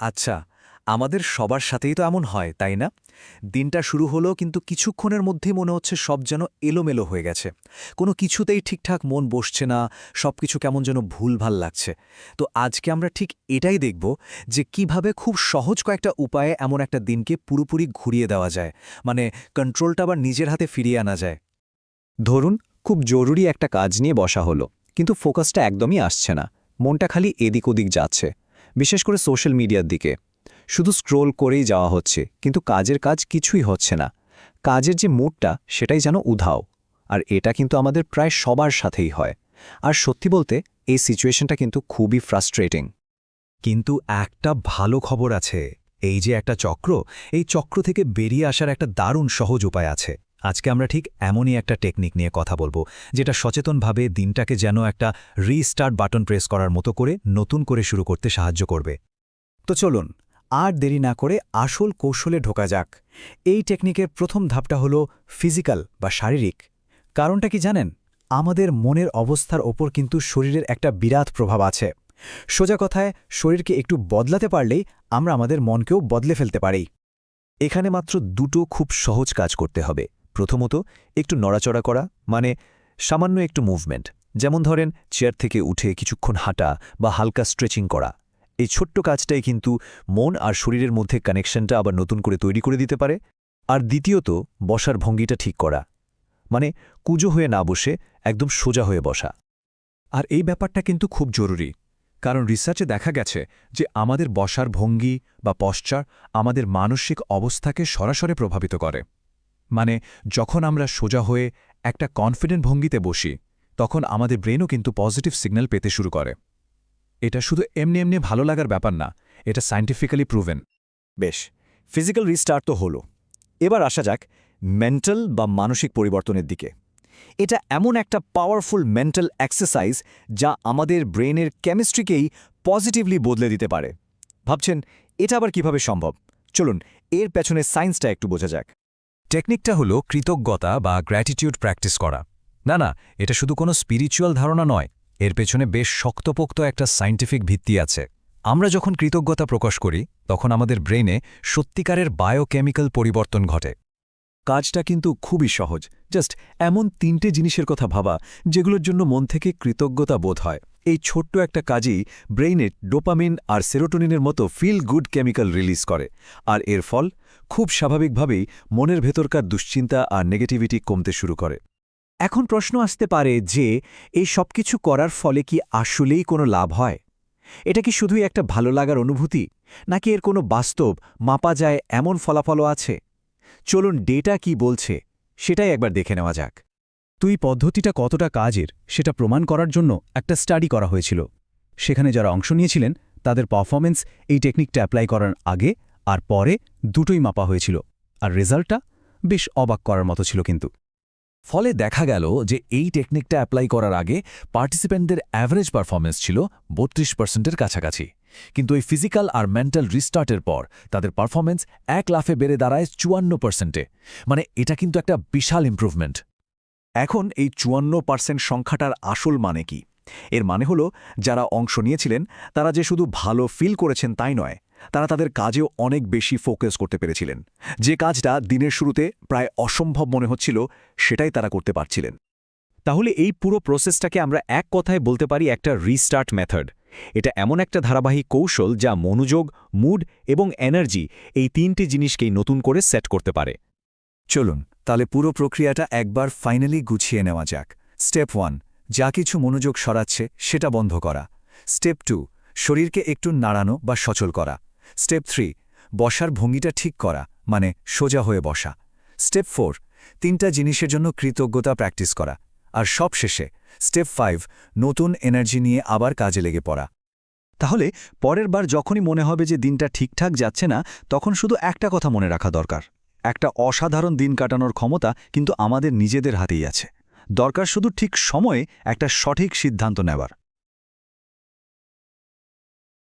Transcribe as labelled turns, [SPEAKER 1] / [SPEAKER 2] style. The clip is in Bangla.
[SPEAKER 1] আচ্ছা আমাদের সবার সাথেই তো এমন হয়, তাই না? দিনটা শুরু হলো কিন্তু কিছুক্ষণের মধ্যেই মনে হচ্ছে সব যেন এলোমেলো হয়ে গেছে। কোনো কিছুতেই ঠিকঠাক মন বসছে না সব কিছু কেমন যেন ভুলভাল লাগছে। তো আজকে আমরা ঠিক এটাই দেখব যে কীভাবে খুব সহজ কয়েকটা উপায়ে এমন একটা দিনকে পুরোপুরি ঘুরিয়ে দেওয়া যায়। মানে কন্ট্রোলটা আবার নিজের হাতে ফিরিয়ে আনা যায়।
[SPEAKER 2] ধরুন, খুব জরুরি একটা কাজ নিয়ে বসা হলো, কিন্তু ফোকাসটা একদমই আসছে না। মনটা খালি এদিক ওদিক যাচ্ছে। বিশেষ করে সোশ্যাল মিডিয়ার দিকে। শুধু স্ক্রোল করেই যাওয়া হচ্ছে, কিন্তু কাজের কাজ কিছুই হচ্ছে না। কাজের যে মুডটা, সেটাই যেন উধাও। আর এটা কিন্তু আমাদের প্রায় সবার সাথেই হয়। আর সত্যি বলতে, এই সিচুয়েশনটা কিন্তু খুবই ফ্রাস্ট্রেটিং
[SPEAKER 1] কিন্তু একটা ভালো খবর আছে। এই যে একটা চক্র, এই চক্র থেকে বেরিয়ে আসার একটা দারুণ সহজ উপায় আছে। আজকে আমরা ঠিক এমনই একটা টেকনিক নিয়ে কথা বলব, যেটা সচেতনভাবে দিনটাকে যেন একটা রিস্টার্ট বাটন প্রেস করার মতো করে নতুন করে শুরু করতে সাহায্য করবে। তো চলুন, আর দেরি না করে আসল কৌশলে ঢোকা যাক। এই টেকনিকের প্রথম ধাপটা হলো ফিজিক্যাল বা শারীরিক। কারণটা কি জানেন? আমাদের মনের অবস্থার ওপর কিন্তু শরীরের একটা বিরাট প্রভাব আছে। সোজা কথায়, শরীরকে একটু বদলাতে পারলেই আমরা আমাদের মনকেও বদলে ফেলতে পারি। এখানে মাত্র দুটো খুব সহজ কাজ করতে হবে। প্রথমত একটু নড়াচড়া করা মানে সামান্য একটু মুভমেন্ট যেমন ধরেন চেয়ার থেকে উঠে কিছুক্ষণ হাঁটা বা হালকা স্ট্রেচিং করা। এই ছোট্ট কাজটাই কিন্তু মন আর শরীরের মধ্যে কানেকশনটা আবার নতুন করে তৈরি করে দিতে পারে। আর দ্বিতীয়ত, বসার ভঙ্গিটা ঠিক করা মানে কুজো হয়ে না বসে একদম সোজা হয়ে বসা। আর এই ব্যাপারটা কিন্তু খুব জরুরি, কারণ রিসার্চে দেখা গেছে যে আমাদের বসার ভঙ্গি বা পশ্চার আমাদের মানসিক অবস্থাকে সরাসরি প্রভাবিত করে। মানে যখন আমরা সোজা হয়ে একটা কনফিডেন্ট ভঙ্গিতে বসি, তখন আমাদের ব্রেনও কিন্তু পজিটিভ সিগন্যাল পেতে শুরু করে। এটা শুধু এমনি এমনি ভালো লাগার ব্যাপার না, এটা সায়েন্টিফিক্যালি প্রুভেন
[SPEAKER 2] বেশ ফিজিক্যাল রিস্টার্ট তো হলো। এবার আসা যাক মেন্টাল বা মানসিক পরিবর্তনের দিকে। এটা এমন একটা পাওয়ারফুল মেন্টাল এক্সারসাইজ যা আমাদের ব্রেনের কেমিস্ট্রিকেই পজিটিভলি বদলে দিতে পারে। ভাবছেন, এটা আবার কীভাবে সম্ভব? চলুন, এর পেছনে সায়েন্সটা একটু বোঝা যাক।
[SPEAKER 1] টেকনিকটা হলো কৃতজ্ঞতা বা গ্র্যাটিটিউড প্র্যাকটিস করা। না না, এটা শুধু কোনো স্পিরিচুয়াল ধারণা নয়, এর পেছনে বেশ শক্তপোক্ত একটা সাইন্টিফিক ভিত্তি আছে। আমরা যখন কৃতজ্ঞতা প্রকাশ করি, তখন আমাদের ব্রেনে সত্যিকারের বায়োকেমিক্যাল পরিবর্তন ঘটে।
[SPEAKER 2] কাজটা কিন্তু খুবই সহজ। জাস্ট এমন তিনটে জিনিসের কথা ভাবা, যেগুলোর জন্য মন থেকে কৃতজ্ঞতা বোধ হয়। এই ছোট্ট একটা কাজই ব্রেইনে ডোপামিন আর সেরোটোনিনের মতো ফিল গুড কেমিক্যাল রিলিজ করে। আর এর ফল, খুব স্বাভাবিকভাবেই মনের ভেতরকার দুশ্চিন্তা আর নেগেটিভিটি কমতে শুরু করে। এখন প্রশ্ন আসতে পারে যে, এই সব কিছু করার ফলে কি আসলেই কোনো লাভ হয়? এটা কি শুধুই একটা ভালো লাগার অনুভূতি? নাকি এর কোনো বাস্তব, মাপা যায় এমন ফলাফলও আছে? চলুন ডেটা কি বলছে, সেটাই একবার দেখে নেওয়া যাক।
[SPEAKER 3] তুই পদ্ধতিটা কতটা কাজের, সেটা প্রমাণ করার জন্য একটা স্টাডি করা হয়েছিল। সেখানে যারা অংশ নিয়েছিলেন, তাদের পারফরমেন্স এই টেকনিকটা অ্যাপ্লাই করার আগে আর পরে দুটোই মাপা হয়েছিল। আর রেজাল্টটা বেশ অবাক করার মতো ছিল কিন্তু।
[SPEAKER 1] ফলে দেখা গেল যে এই টেকনিকটা অ্যাপ্লাই করার আগে পার্টিসিপেন্টদের অ্যাভারেজ পারফরমেন্স ছিল বত্রিশ পার্সেন্টের কাছাকাছি। কিন্তু এই ফিজিক্যাল আর মেন্টাল রিস্টার্টের পর তাদের পারফরমেন্স এক লাফে বেড়ে দাঁড়ায় চুয়ান্ন পার্সেন্টে মানে এটা কিন্তু একটা বিশাল ইম্প্রুভমেন্ট
[SPEAKER 2] এখন এই চুয়ান্ন পার্সেন্ট সংখ্যাটার আসল মানে কি? এর মানে হল, যারা অংশ নিয়েছিলেন, তারা যে শুধু ভালো ফিল করেছেন তাই নয়, তারা তাদের কাজেও অনেক বেশি ফোকাস করতে পেরেছিলেন। যে কাজটা দিনের শুরুতে প্রায় অসম্ভব মনে হচ্ছিল, সেটাই তারা করতে পারছিলেন। তাহলে এই পুরো প্রসেসটাকে আমরা এক কথায় বলতে পারি একটা রিস্টার্ট মেথড এটা এমন একটা ধারাবাহিক কৌশল যা মনোযোগ, মুড এবং এনার্জি এই তিনটি জিনিসকেই নতুন করে সেট করতে পারে। চলুন, তাহলে পুরো প্রক্রিয়াটা একবার ফাইনালি গুছিয়ে নেওয়া যাক। স্টেপ ওয়ান, যা কিছু মনোযোগ সরাচ্ছে সেটা বন্ধ করা। স্টেপ টু, শরীরকে একটু নাড়ানো বা সচল করা। স্টেপ থ্রি, বসার ভঙ্গিটা ঠিক করা মানে সোজা হয়ে বসা। স্টেপ ফোর, তিনটা জিনিসের জন্য কৃতজ্ঞতা প্র্যাকটিস করা। আর সবশেষে, স্টেপ ফাইভ, নতুন এনার্জি নিয়ে আবার কাজে লেগে পড়া। তাহলে, পরের বার যখনই মনে হবে যে দিনটা ঠিকঠাক যাচ্ছে না, তখন শুধু একটা কথা মনে রাখা দরকার। একটা অসাধারণ দিন কাটানোর ক্ষমতা কিন্তু আমাদের নিজেদের হাতেই আছে। দরকার শুধু ঠিক সময়ে একটা সঠিক সিদ্ধান্ত নেওয়ার